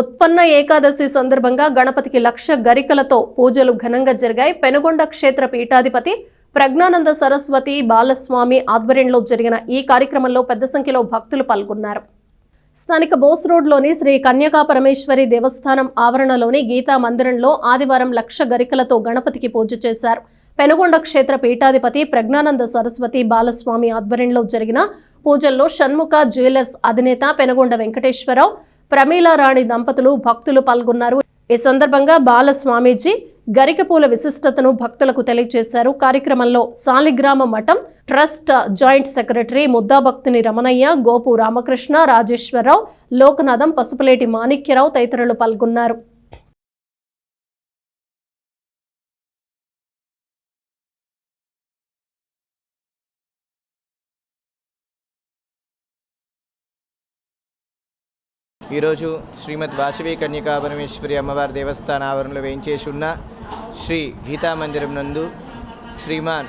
ఉత్పన్న ఏకాదశి సందర్భంగా గణపతికి లక్ష గరికలతో పూజలు ఘనంగా జరిగాయి. పెనుగొండ క్షేత్ర పీఠాధిపతి ప్రజ్ఞానంద సరస్వతి బాలస్వామి ఆధ్వర్యంలో జరిగిన ఈ కార్యక్రమంలో పెద్ద సంఖ్యలో భక్తులు పాల్గొన్నారు. స్థానిక బోస్ రోడ్లోని శ్రీ కన్యకా పరమేశ్వరి దేవస్థానం ఆవరణలోని గీతా మందిరంలో ఆదివారం లక్ష గరికలతో గణపతికి పూజ చేశారు. పెనుగొండ క్షేత్ర పీఠాధిపతి ప్రజ్ఞానంద సరస్వతి బాలస్వామి ఆధ్వర్యంలో జరిగిన పూజల్లో షణ్ముఖ జ్యువెలర్స్ అధినేత పెనుగొండ వెంకటేశ్వరరావు ప్రమీలారాణి దంపతులు భక్తులు పాల్గొన్నారు. ఈ సందర్భంగా బాలస్వామీజీ గరికపూల విశిష్టతను భక్తులకు తెలియజేశారు. కార్యక్రమంలో Saligrama Mutt trust joint secretary Muddabhakthini Ramanaiah Gopu Ramakrishna Rajeswararao Lokanatham Pasupuleti Manikyarao తదితరులు పాల్గొన్నారు. ఈరోజు శ్రీమద్ వాసవి కన్యకా పరమేశ్వరి అమ్మవారి దేవస్థాన ఆవరణలో వేయించేసి ఉన్న శ్రీ గీతా మందిరం నందు శ్రీమాన్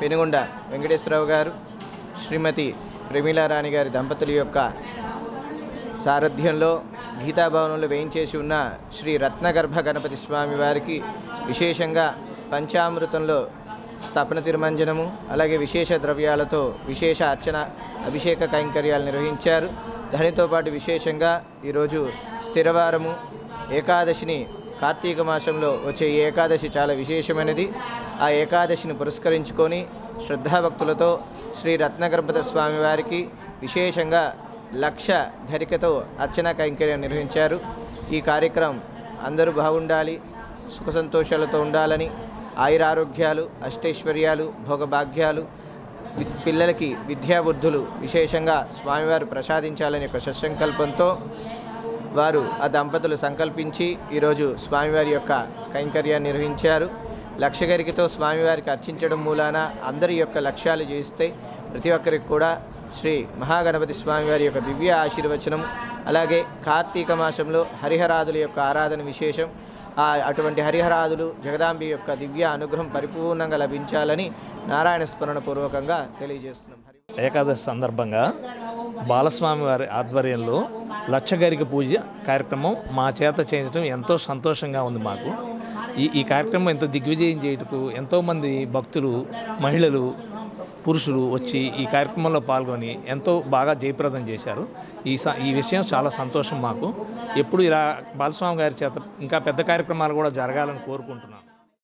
పెనుగొండ వెంకటేశ్వరరావు గారు శ్రీమతి ప్రమీలారాణి గారి దంపతుల యొక్క సారథ్యంలో గీతాభవనంలో వేయించేసి ఉన్న శ్రీ రత్నగర్భ గణపతి స్వామి వారికి విశేషంగా పంచామృతంలో స్థాపన తిరుమంజనము అలాగే విశేష ద్రవ్యాలతో విశేష అర్చన అభిషేక కైంకర్యాలు నిర్వహించారు. దానితో పాటు విశేషంగా ఈరోజు స్థిరవారము ఏకాదశిని కార్తీక మాసంలో వచ్చే ఈ ఏకాదశి చాలా విశేషమైనది. ఆ ఏకాదశిని పురస్కరించుకొని శ్రద్ధాభక్తులతో శ్రీ రత్నగర్భత స్వామి వారికి విశేషంగా లక్ష ఘరికతో అర్చన కైంకర్యం నిర్వహించారు. ఈ కార్యక్రమం అందరూ బాగుండాలి సుఖ సంతోషాలతో ఉండాలని ఆయురారోగ్యాలు అష్టైశ్వర్యాలు భోగభాగ్యాలు పిల్లలకి విద్యాబుద్ధులు విశేషంగా స్వామివారు ప్రసాదించాలనే ఒక సత్సంకల్పంతో వారు ఆ దంపతులు సంకల్పించి ఈరోజు స్వామివారి యొక్క కైంకర్యాన్ని నిర్వహించారు. లక్షగరికతో స్వామివారికి అర్చించడం మూలాన అందరి యొక్క లక్ష్యాలు చేస్తే ప్రతి ఒక్కరికి కూడా శ్రీ మహాగణపతి స్వామివారి యొక్క దివ్య ఆశీర్వచనం అలాగే కార్తీక మాసంలో హరిహరాదుల యొక్క ఆరాధన విశేషం అటువంటి హరిహరాదులు జగదాంబి యొక్క దివ్య అనుగ్రహం పరిపూర్ణంగా లభించాలని నారాయణ స్మరణ పూర్వకంగా తెలియజేస్తున్నాం. హరి ఏకాదశి సందర్భంగా బాలస్వామి వారి ఆధ్వర్యంలో లక్షగరిక పూజ కార్యక్రమం మా చేత చేయించడం ఎంతో సంతోషంగా ఉంది మాకు. ఈ ఈ కార్యక్రమం ఎంతో దిగ్విజయం చేయుటకు ఎంతోమంది భక్తులు మహిళలు పురుషులు వచ్చి ఈ కార్యక్రమంలో పాల్గొని ఎంతో బాగా జయప్రదం చేశారు. ఈ స ఈ విషయం చాలా సంతోషం మాకు. ఎప్పుడు ఇలా బాలస్వామి గారి చేత ఇంకా పెద్ద కార్యక్రమాలు కూడా జరగాలని కోరుకుంటున్నాను.